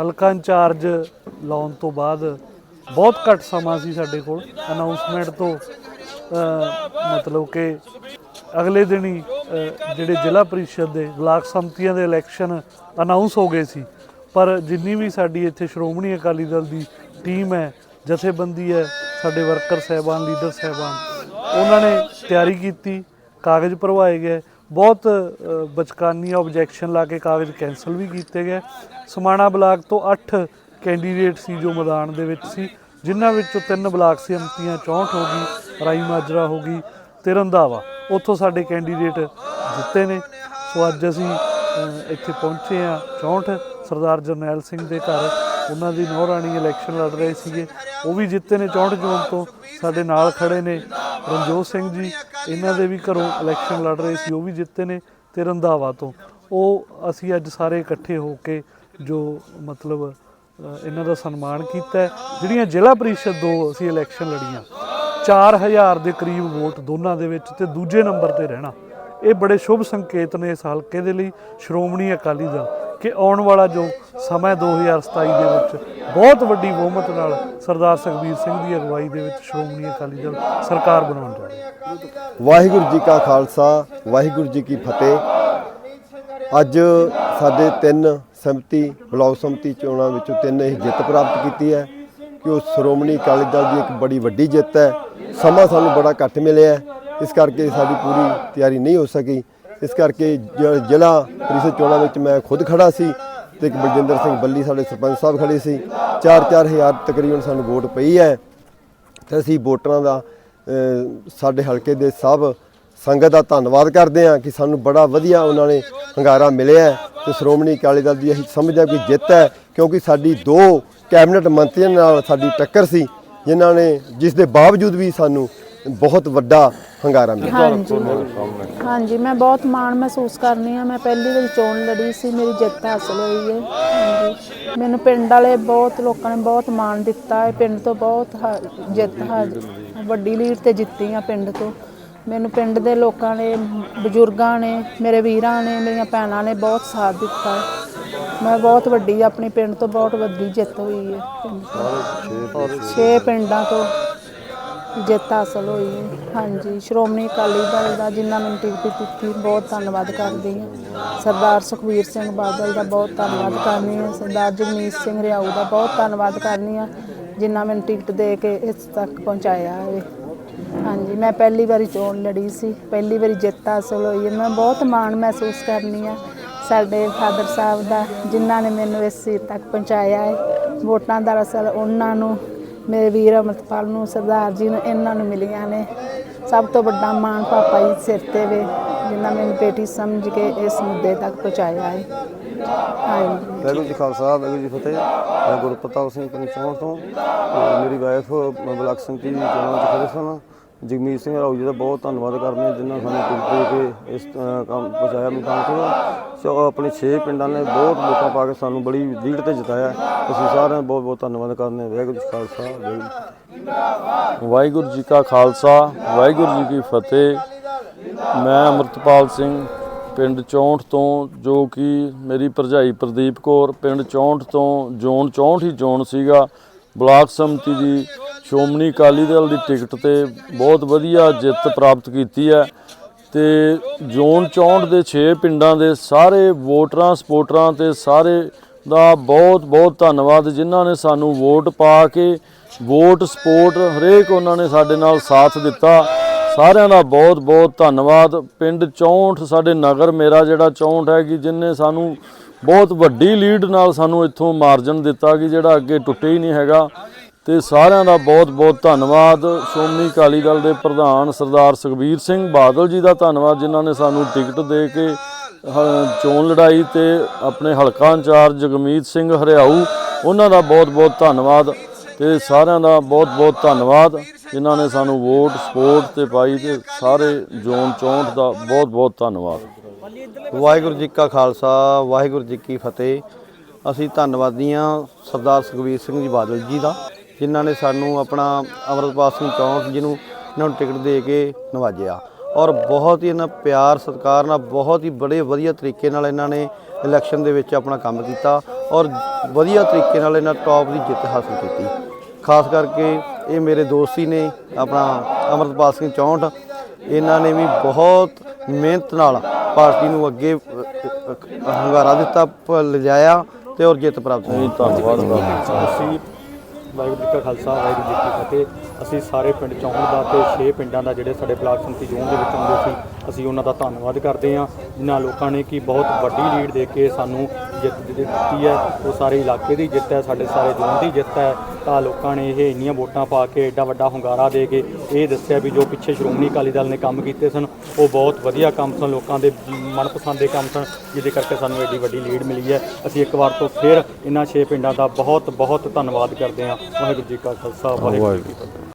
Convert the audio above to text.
ਹਲਕਾ ਇੰਚਾਰਜ ਲਾਉਣ ਤੋਂ ਬਾਅਦ ਬਹੁਤ ਘੱਟ ਸਮਾਂ ਸੀ ਸਾਡੇ ਕੋਲ। ਅਨਾਉਂਸਮੈਂਟ ਤੋਂ ਮਤਲਬ ਕਿ ਅਗਲੇ ਦਿਨ ਹੀ ਜਿਹੜੇ ਜ਼ਿਲ੍ਹਾ ਪਰਿਸ਼ਦ ਦੇ ਬਲਾਕ ਸੰਮਤੀਆਂ ਦੇ ਇਲੈਕਸ਼ਨ ਅਨਾਉਂਸ ਹੋ ਗਏ ਸੀ। ਪਰ ਜਿੰਨੀ ਵੀ ਸਾਡੀ ਇੱਥੇ ਸ਼੍ਰੋਮਣੀ ਅਕਾਲੀ ਦਲ ਦੀ ਟੀਮ ਹੈ, ਜਥੇਬੰਦੀ ਹੈ, ਸਾਡੇ ਵਰਕਰ ਸਹਿਬਾਨ ਲੀਡਰ ਸਹਿਬਾਨ, ਉਹਨਾਂ ਨੇ ਤਿਆਰੀ ਕੀਤੀ, ਕਾਗਜ਼ ਭਰਵਾਏ ਗਏ ਬਹੁਤ ਬਚਕਾਨੀ ਆਬਜੈਕਸ਼ਨ ਲਾ ਕੇ ਕਾਗਜ਼ ਕੈਨਸਲ ਵੀ ਕੀਤੇ ਗਏ। ਸਮਾਣਾ ਬਲਾਕ ਤੋਂ 8 ਕੈਂਡੀਡੇਟ ਸੀ ਜੋ ਮੈਦਾਨ ਦੇ ਵਿੱਚ ਸੀ, ਜਿਨ੍ਹਾਂ ਵਿੱਚੋਂ ਤਿੰਨ ਬਲਾਕ ਸੀ ਸੰਮਤੀਆਂ 64 ਹੋ ਗਈ, ਰਾਈ ਮਾਜਰਾ ਹੋ ਗਈ ਤੇ ਰੰਧਾਵਾ। ਉੱਥੋਂ ਸਾਡੇ ਕੈਂਡੀਡੇਟ ਜਿੱਤੇ ਨੇ। ਸੋ ਅੱਜ ਅਸੀਂ ਇੱਥੇ ਪਹੁੰਚੇ ਆ 64 ਸਰਦਾਰ ਜਰਨੈਲ ਸਿੰਘ ਦੇ ਘਰ, ਉਹਨਾਂ ਦੀ ਨੌ ਰਾਣੀ ਇਲੈਕਸ਼ਨ ਲੜ ਰਹੇ ਸੀਗੇ। ਉਹ ਵੀ ਜਿੱਤੇ ਨੇ 64 ਜੂਨ ਤੋਂ। ਸਾਡੇ ਨਾਲ ਖੜੇ ਨੇ। ਰਣਜੋਤ ਸਿੰਘ ਜੀ, ਇਹਨਾਂ ਦੇ ਵੀ ਘਰੋਂ ਇਲੈਕਸ਼ਨ ਲੜ ਰਹੇ ਸੀ, ਉਹ ਵੀ ਜਿੱਤੇ ਨੇ ਤੇ ਰੰਧਾਵਾ ਤੋਂ। ਉਹ ਅਸੀਂ ਅੱਜ ਸਾਰੇ ਇਕੱਠੇ ਹੋ ਕੇ ਜੋ ਮਤਲਬ ਇਹਨਾਂ ਦਾ ਸਨਮਾਨ ਕੀਤਾ ਜਿਹੜੀਆਂ ਜ਼ਿਲ੍ਹਾ ਪ੍ਰੀਸ਼ਦ ਦੋ ਅਸੀਂ ਇਲੈਕਸ਼ਨ ਲੜੀਆਂ। 4000 ਦੇ ਕਰੀਬ ਵੋਟ ਦੋਨਾਂ ਦੇ ਵਿੱਚ ਤੇ ਦੂਜੇ ਨੰਬਰ ਤੇ ਰਹਿਣਾ। ਇਹ ਬੜੇ ਸ਼ੁਭ ਸੰਕੇਤ ਨੇ ਇਸ ਹਲਕੇ ਦੇ ਲਈ, ਸ਼੍ਰੋਮਣੀ ਅਕਾਲੀ ਦਲ। ਕਿ ਆਉਣ ਵਾਲਾ ਜੋ ਸਮਾਂ 2027 ਦੇ ਵਿੱਚ, ਬਹੁਤ ਵੱਡੀ ਬਹੁਮਤ ਨਾਲ ਸਰਦਾਰ ਸੁਖਬੀਰ ਸਿੰਘ ਦੀ ਅਗਵਾਈ ਦੇ ਵਿੱਚ ਸ਼੍ਰੋਮਣੀ ਅਕਾਲੀ ਦਲ ਸਰਕਾਰ ਬਣਾਉਣ ਜਾ ਰਹੀ ਹੈ। ਵਾਹਿਗੁਰੂ ਜੀ ਕਾ ਖਾਲਸਾ, ਵਾਹਿਗੁਰੂ ਜੀ ਕੀ ਫਤਿਹ। ਅੱਜ ਸਾਡੇ ਤਿੰਨ ਸੰਮਤੀ, ਬਲਾਕ ਸੰਮਤੀ ਚੋਣਾਂ ਵਿੱਚੋਂ ਤਿੰਨ ਇਹ ਜਿੱਤ ਪ੍ਰਾਪਤ ਕੀਤੀ ਹੈ ਕਿ ਉਹ ਸ਼੍ਰੋਮਣੀ ਅਕਾਲੀ ਦਲ ਦੀ ਇੱਕ ਬੜੀ ਵੱਡੀ ਜਿੱਤ ਹੈ। ਸਮਾਂ ਸਾਨੂੰ ਬੜਾ ਘੱਟ ਮਿਲਿਆ ਇਸ ਕਰਕੇ ਸਾਡੀ ਪੂਰੀ ਤਿਆਰੀ ਨਹੀਂ ਹੋ ਸਕੀ। ਇਸ ਕਰਕੇ ਜ- ਜ਼ਿਲ੍ਹਾ ਪ੍ਰੀਸ਼ਦ ਚੋਣਾਂ ਵਿੱਚ ਮੈਂ ਖੁਦ ਖੜਾ ਸੀ ਤੇ ਇੱਕ ਬਲਜਿੰਦਰ ਸਿੰਘ ਬੱਲੀ ਸਾਡੇ ਸਰਪੰਚ ਸਾਹਿਬ ਖੜੇ ਸੀ। 4-4 ਹਜ਼ਾਰ ਤਕਰੀਬਨ ਸਾਨੂੰ ਵੋਟ ਪਈ ਹੈ ਤੇ ਅਸੀਂ ਵੋਟਰਾਂ ਦਾ ਸਾਡੇ ਹਲਕੇ ਦੇ ਸਭ ਸੰਗਤ ਦਾ ਧੰਨਵਾਦ ਕਰਦੇ ਹਾਂ ਕਿ ਸਾਨੂੰ ਬੜਾ ਵਧੀਆ ਉਹਨਾਂ ਨੇ ਹੰਗਾਰਾ ਮਿਲਿਆ ਹੈ ਤੇ ਸ਼੍ਰੋਮਣੀ ਅਕਾਲੀ ਦਲ ਦੀ ਅਸੀਂ ਸਮਝਦੇ ਹਾਂ ਕਿ ਜਿੱਤ ਹੈ ਕਿਉਂਕਿ ਸਾਡੀ ਦੋ ਕੈਬਨਿਟ ਮੰਤਰੀਆਂ ਨਾਲ ਸਾਡੀ ਟੱਕਰ ਸੀ, ਜਿਨ੍ਹਾਂ ਨੇ, ਜਿਸ ਦੇ ਬਾਵਜੂਦ ਵੀ ਸਾਨੂੰ ਬਹੁਤ ਵੱਡਾ ਹੰਗਾਰਾ ਮਿਲਿਆ। ਹਾਂਜੀ। ਹਾਂਜੀ ਮੈਂ ਬਹੁਤ ਮਾਣ ਮਹਿਸੂਸ ਕਰਨੀ ਆ ਮੈਂ ਪਹਿਲੀ ਵਾਰੀ ਚੋਣ ਲੜੀ ਸੀ ਮੇਰੀ ਜਿੱਤ ਹਾਸਲ ਹੋਈ ਹੈ। ਹਾਂਜੀ। ਮੈਨੂੰ ਪਿੰਡ ਵਾਲੇ ਬਹੁਤ ਲੋਕਾਂ ਨੇ ਬਹੁਤ ਮਾਣ ਦਿੱਤਾ ਹੈ। ਪਿੰਡ ਤੋਂ ਬਹੁਤ ਹਾ- ਜਿੱਤ ਹਾ- ਵੱਡੀ ਲੀਡ ਤੇ ਜਿੱਤੀ ਆ ਪਿੰਡ ਤੋਂ। ਮੈਨੂੰ ਪਿੰਡ ਦੇ ਲੋਕਾਂ ਨੇ ਬਜ਼ੁਰਗਾਂ ਨੇ ਮੇਰੇ ਵੀਰਾਂ ਨੇ ਮੇਰੀਆਂ ਭੈਣਾਂ ਨੇ ਬਹੁਤ ਸਾਥ ਦਿੱਤਾ ਹੈ। ਮੈਂ ਬਹੁਤ ਵੱਡੀ ਆਪਣੀ ਪਿੰਡ ਤੋਂ ਬਹੁਤ ਵੱਡੀ ਜਿੱਤ ਹੋਈ ਹੈ। ਪਿੰਡ ਤੋਂ। 6 ਪਿੰਡਾਂ ਤੋਂ। ਜਿੱਤ ਹਾਸਲ ਹੋਈ ਹੈ। ਹਾਂਜੀ, ਸ਼੍ਰੋਮਣੀ ਅਕਾਲੀ ਦਲ ਦਾ ਜਿਨ੍ਹਾਂ ਮੈਨੂੰ ਟਿਕਟ ਦਿੱਤੀ, ਬਹੁਤ ਧੰਨਵਾਦ ਕਰਦੀ ਹਾਂ। ਸਰਦਾਰ ਸੁਖਵੀਰ ਸਿੰਘ ਬਾਦਲ ਦਾ ਬਹੁਤ ਧੰਨਵਾਦ ਕਰਨੀ ਹਾਂ। ਸਰਦਾਰ ਜਗਮੀਤ ਸਿੰਘ ਰਿਆਊ ਦਾ ਬਹੁਤ ਧੰਨਵਾਦ ਕਰਨੀ ਹਾਂ, ਜਿਨ੍ਹਾਂ ਮੈਨੂੰ ਟਿਕਟ ਦੇ ਕੇ ਇਸ ਤੱਕ ਪਹੁੰਚਾਇਆ ਹੈ। ਹਾਂਜੀ, ਮੈਂ ਪਹਿਲੀ ਵਾਰੀ ਚੋਣ ਲੜੀ ਸੀ, ਪਹਿਲੀ ਵਾਰੀ ਜਿੱਤ ਹਾਸਲ ਹੋਈ ਹੈ। ਮੈਂ ਬਹੁਤ ਮਾਣ ਮਹਿਸੂਸ ਕਰਨੀ ਆ ਸਾਡੇ ਫਾਦਰ ਸਾਹਿਬ ਦਾ, ਜਿਨ੍ਹਾਂ ਨੇ ਮੈਨੂੰ ਇਸ ਸੀਟ ਤੱਕ ਪਹੁੰਚਾਇਆ ਹੈ। ਵੋਟਾਂ ਦਾ ਅਸਲ ਉਹਨਾਂ ਨੂੰ ਮੇਰੇ ਵੀਰ ਅਮਰਤਪਾਲ ਨੂੰ, ਸਰਦਾਰ ਜੀ ਨੂੰ, ਇਹਨਾਂ ਨੂੰ ਮਿਲੀਆਂ ਨੇ। ਸਭ ਤੋਂ ਵੱਡਾ ਮਾਣ ਪਾਪਾ ਜੀ ਸਿਰ ਤੇ ਵੇ, ਜਿਨ੍ਹਾਂ ਮੈਨੂੰ ਬੇਟੀ ਸਮਝ ਕੇ ਇਸ ਮੁੱਦੇ ਤੱਕ ਪਹੁੰਚਾਇਆ ਹੈ। ਹਾਂਜੀ ਵਾਹਿਗੁਰੂ ਜੀ ਖਾਲਸਾ, ਵਾਹਿਗੁਰੂ ਜੀ ਫਤਿਹ। ਮੈਂ ਗੁਰਪ੍ਰਤਾਪ ਸਿੰਘ ਪਿੰਡ ਤੋਂ ਮੇਰੀ ਵਾਈਫ ਬਲਾਕ ਸੰਤੀ ਦੀ ਚੋਣਾਂ 'ਚ ਖੜੇ ਸਨ। ਜਗਮੀਤ ਸਿੰਘ ਰਾਉ ਜੀ ਦਾ ਬਹੁਤ ਧੰਨਵਾਦ ਕਰਦੇ ਹਾਂ, ਜਿਨ੍ਹਾਂ ਸਾਨੂੰ ਟਿਕਟ ਕੇ ਇਸ ਕੰਮ, ਪਹੁੰਚਾਇਆ ਮੁਕਾਮ ਤੇ। ਸੋ ਆਪਣੇ 6 ਪਿੰਡਾਂ ਨੇ ਬਹੁਤ ਲੋਕਾਂ ਪਾ ਕੇ ਸਾਨੂੰ ਬੜੀ ਲੀਡ ਤੇ ਜਿਤਾਇਆ। ਅਸੀਂ ਸਾਰਿਆਂ ਦਾ ਬਹੁਤ ਬਹੁਤ ਧੰਨਵਾਦ ਕਰਦੇ ਹਾਂ। ਵਾਹਿਗੁਰੂ ਜੀ ਖਾਲਸਾ, ਵਾਹਿਗੁਰੂ ਜੀ ਵਾਹਿਗੁਰੂ ਜੀ ਕਾ ਖਾਲਸਾ, ਵਾਹਿਗੁਰੂ ਜੀ ਕੀ ਫਤਿਹ। ਮੈਂ ਅਮਰਤਪਾਲ ਸਿੰਘ, ਪਿੰਡ 64 ਤੋਂ, ਜੋ ਕਿ ਮੇਰੀ ਭਰਜਾਈ ਪ੍ਰਦੀਪ ਕੌਰ, ਪਿੰਡ 64 ਤੋਂ, ਜ਼ੋਨ 64 ਹੀ ਜ਼ੋਨ ਸੀਗਾ। ਬਲਾਕ ਸਮਿਤੀ ਦੀ ਸ਼੍ਰੋਮਣੀ ਅਕਾਲੀ ਦਲ ਦੀ ਟਿਕਟ ਤੇ ਬਹੁਤ ਵਧੀਆ ਜਿੱਤ ਪ੍ਰਾਪਤ ਕੀਤੀ ਹੈ ਤੇ ਜ਼ੋਨ 64 ਦੇ 6 ਪਿੰਡਾਂ ਦੇ ਸਾਰੇ ਵੋਟਰਾਂ ਸਪੋਰਟਰਾਂ ਤੇ ਸਾਰੇ ਦਾ ਬਹੁਤ ਬਹੁਤ ਧੰਨਵਾਦ, ਜਿਨ੍ਹਾਂ ਨੇ ਸਾਨੂੰ ਵੋਟ ਪਾ ਕੇ ਵੋਟ ਸਪੋਰਟ ਹਰੇਕ ਉਹਨਾਂ ਨੇ ਸਾਡੇ ਨਾਲ ਸਾਥ ਦਿੱਤਾ। ਸਾਰਿਆਂ ਦਾ ਬਹੁਤ ਬਹੁਤ ਧੰਨਵਾਦ। ਪਿੰਡ 64 ਸਾਡੇ ਨਗਰ ਮੇਰਾ ਜਿਹੜਾ 64 ਹੈ ਕਿ ਜਿਨਨੇ ਸਾਨੂੰ ਬਹੁਤ ਵੱਡੀ ਲੀਡ ਨਾਲ ਸਾਨੂੰ ਇੱਥੋਂ ਮਾਰਜਨ ਦਿੱਤਾ ਕਿ ਜਿਹੜਾ ਅੱਗੇ ਟੁੱਟੇ ਹੀ ਨਹੀਂ ਹੈਗਾ। ਤੇ ਸਾਰਿਆਂ ਦਾ ਬਹੁਤ ਬਹੁਤ ਧੰਨਵਾਦ। ਸ਼੍ਰੋਮਣੀ ਅਕਾਲੀ ਦਲ ਦੇ ਪ੍ਰਧਾਨ ਸਰਦਾਰ ਸੁਖਬੀਰ ਸਿੰਘ ਬਾਦਲ ਜੀ ਦਾ ਧੰਨਵਾਦ, ਜਿਨ੍ਹਾਂ ਨੇ ਸਾਨੂੰ ਟਿਕਟ ਦੇ ਕੇ ਚੋਣ ਲੜਾਈ ਤੇ ਆਪਣੇ ਹਲਕਾ ਇੰਚਾਰਜ ਜਗਮੀਤ ਸਿੰਘ ਹਰਿਆਊ, ਉਹਨਾਂ ਦਾ ਬਹੁਤ ਬਹੁਤ ਧੰਨਵਾਦ। ਤੇ ਸਾਰਿਆਂ ਦਾ ਬਹੁਤ ਬਹੁਤ ਧੰਨਵਾਦ, ਜਿਨ੍ਹਾਂ ਨੇ ਸਾਨੂੰ ਵੋਟ, ਸਪੋਰਟ ਤੇ ਪਾਈ ਤੇ ਸਾਰੇ ਜ਼ੋਨ 64 ਦਾ ਬਹੁਤ ਬਹੁਤ ਧੰਨਵਾਦ। ਵਾਹਿਗੁਰੂ ਜੀ ਕਾ ਖਾਲਸਾ, ਵਾਹਿਗੁਰੂ ਜੀ ਕੀ ਫਤਿਹ। ਅਸੀਂ ਧੰਨਵਾਦੀ ਹਾਂ ਸਰਦਾਰ ਸੁਖਬੀਰ ਸਿੰਘ ਜੀ ਬਾਦਲ ਜੀ ਦਾ, ਜਿਨ੍ਹਾਂ ਨੇ ਸਾਨੂੰ ਆਪਣਾ ਅਮਰਪਾਲ ਸਿੰਘ ਚੌਂਕ ਜਿਹਨੂੰ ਇਹਨਾਂ ਨੂੰ ਟਿਕਟ ਦੇ ਕੇ ਨਵਾਜਿਆ। ਔਰ ਬਹੁਤ ਹੀ ਇਹਨਾਂ ਪਿਆਰ ਸਤਿਕਾਰ ਨਾਲ, ਬਹੁਤ ਹੀ ਬੜੇ ਵਧੀਆ ਤਰੀਕੇ ਨਾਲ ਇਹਨਾਂ ਨੇ ਇਲੈਕਸ਼ਨ ਦੇ ਵਿੱਚ ਆਪਣਾ ਕੰਮ ਕੀਤਾ ਔਰ ਵਧੀਆ ਤਰੀਕੇ ਨਾਲ ਇਹਨਾਂ ਟੌਪ ਦੀ ਜਿੱਤ ਹਾਸਲ ਕੀਤੀ। ਖਾਸ ਕਰਕੇ ਇਹ ਮੇਰੇ ਦੋਸਤੀ ਨੇ, ਆਪਣਾ ਅਮਰਤਪਾਲ ਸਿੰਘ ਚੌਂਟ। ਇਹਨਾਂ ਨੇ ਵੀ ਬਹੁਤ ਮਿਹਨਤ ਨਾਲ ਪਾਰਟੀ ਨੂੰ ਅੱਗੇ ਅ, ਹੰਗਾਰਾ ਦਿੱਤਾ ਪ- ਲਿਜਾਇਆ ਤੇ ਔਰ ਜਿੱਤ ਪ੍ਰਾਪਤ ਜੀ ਧੰਨਵਾਦ ਅਸੀਂ ਵਾਹਿਗੁਰੂ ਜੀ ਕਾ ਖਾਲਸਾ ਵਾਹਿਗੁਰੂ ਜੀ ਕੀ ਫਤਿਹ। ਅਸੀਂ ਸਾਰੇ ਪਿੰਡ ਚੌਂਕ ਦਾ ਤੇ 6 ਪਿੰਡਾਂ ਦਾ ਜਿਹੜੇ ਸਾਡੇ ਬਲਾਕ ਸੰਮਤੀ ਜ਼ੋਨ ਦੇ ਵਿੱਚ ਆਉਂਦੇ ਸੀ ਅਸੀਂ ਉਹਨਾਂ ਦਾ ਧੰਨਵਾਦ ਕਰਦੇ ਹਾਂ ਜਿਨ੍ਹਾਂ ਲੋਕਾਂ ਨੇ ਕਿ ਬਹੁਤ ਵੱਡੀ ਲੀਡ ਦੇ ਕੇ ਸਾਨੂੰ ਜਿੱਤ ਦੇ- ਦਿੱਤੀ ਹੈ, ਉਹ ਸਾਰੇ ਇਲਾਕੇ ਦੀ ਜਿੱਤ ਹੈ, ਸਾਡੇ ਸਾਰੇ ਜ਼ੋਨ ਦੀ ਜਿੱਤ ਹੈ। ਤਾਂ ਲੋਕਾਂ ਨੇ ਇਹ ਇੰਨੀਆਂ ਵੋਟਾਂ ਪਾ ਕੇ ਐਡਾ ਵੱਡਾ ਹੁੰਗਾਰਾ ਦੇ ਕੇ ਇਹ ਦੱਸਿਆ ਵੀ ਜੋ ਪਿੱਛੇ ਸ਼੍ਰੋਮਣੀ ਅਕਾਲੀ ਦਲ ਨੇ ਕੰਮ ਕੀਤੇ ਸਨ, ਉਹ ਬਹੁਤ ਵਧੀਆ ਕੰਮ ਸਨ, ਲੋਕਾਂ ਦੇ ਮਨਪਸੰਦ ਦੇ ਕੰਮ ਸਨ, ਜਿਹਦੇ ਕਰਕੇ ਸਾਨੂੰ ਐਡੀ ਵੱਡੀ ਲੀਡ ਮਿਲੀ ਹੈ। ਅਸੀਂ ਇੱਕ ਵਾਰ ਤੋਂ ਫਿਰ ਇਹਨਾਂ 6 ਪਿੰਡਾਂ ਦਾ ਬਹੁਤ ਬਹੁਤ ਧੰਨਵਾਦ ਕਰਦੇ ਹਾਂ। ਵਾਹਿਗੁਰੂ ਜੀ ਕਾ ਖਾਲਸਾ, ਵਾਹਿਗੁਰੂ ਜੀ ਕੀ ਫਤਿਹ।